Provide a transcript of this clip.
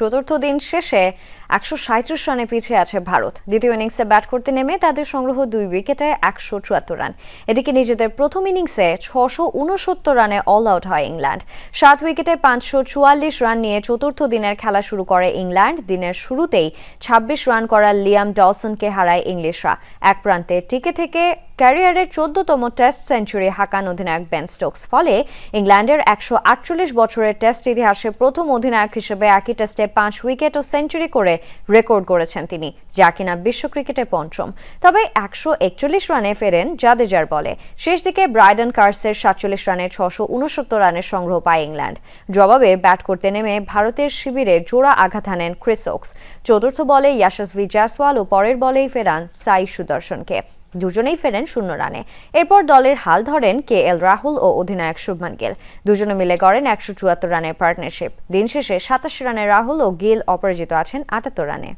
চতুর্থ দিন শেষে একশো সাঁত্রিশ রানে পিছিয়ে আছে ভারত। দ্বিতীয় ইনিংসে ব্যাট করতে নেমে তাদের সংগ্রহ দুই উইকেটে একশো চুয়াত্তর রান। এদিকে নিজেদের প্রথম ইনিংসে ছশো উনসত্তর রানে অল আউট হয় ইংল্যান্ড। সাত উইকেটে পাঁচশো চুয়াল্লিশ রান নিয়ে চতুর্থ দিনের খেলা শুরু করে ইংল্যান্ড। দিনের শুরুতেই ছাব্বিশ রান করা লিয়াম ডলসনকে হারায় ইংলিশরা। এক প্রান্তে টিকে থেকে ক্যারিয়ারের চোদ্দতম টেস্ট সেঞ্চুরি হাকান অধিনায়ক বেন স্টোকস। ফলে ইংল্যান্ডের একশো আটচল্লিশ বছরের টেস্ট ইতিহাসে প্রথম অধিনায়ক হিসেবে একই টেস্টে পাঁচ উইকেট ও সেঞ্চুরি করে রেকর্ড করেছেন তিনি, যা কিনা বিশ্ব ক্রিকেটে পঞ্চম। তবে একশো একচল্লিশ রানে ফেরেন জাদেজার বলে। শেষ দিকে ব্রাইডন কার্সের সাতচল্লিশ রানে ছশো উনসত্তর রানের সংগ্রহ পায় ইংল্যান্ড। জবাবে ব্যাট করতে নেমে ভারতের শিবিরে জোড়া আঘাত হানেন ক্রিসোক্স চতুর্থ বলে ইয়াশস্বী জাসওয়াল ও পরের বলেই ফেরান সাই সুদর্শনকে। দুজনেই ফেরেন শূন্য রানে। এরপর দলের হাল ধরেন কে এল রাহুল ও অধিনায়ক শুভমান গেল। দুজনে মিলে গড়েন একশো চুয়াত্তর রানের পার্টনারশিপ। দিন শেষে সাতাশ রানে রাহুল ও গিল অপরাজিত আছেন আটাত্তর রানে।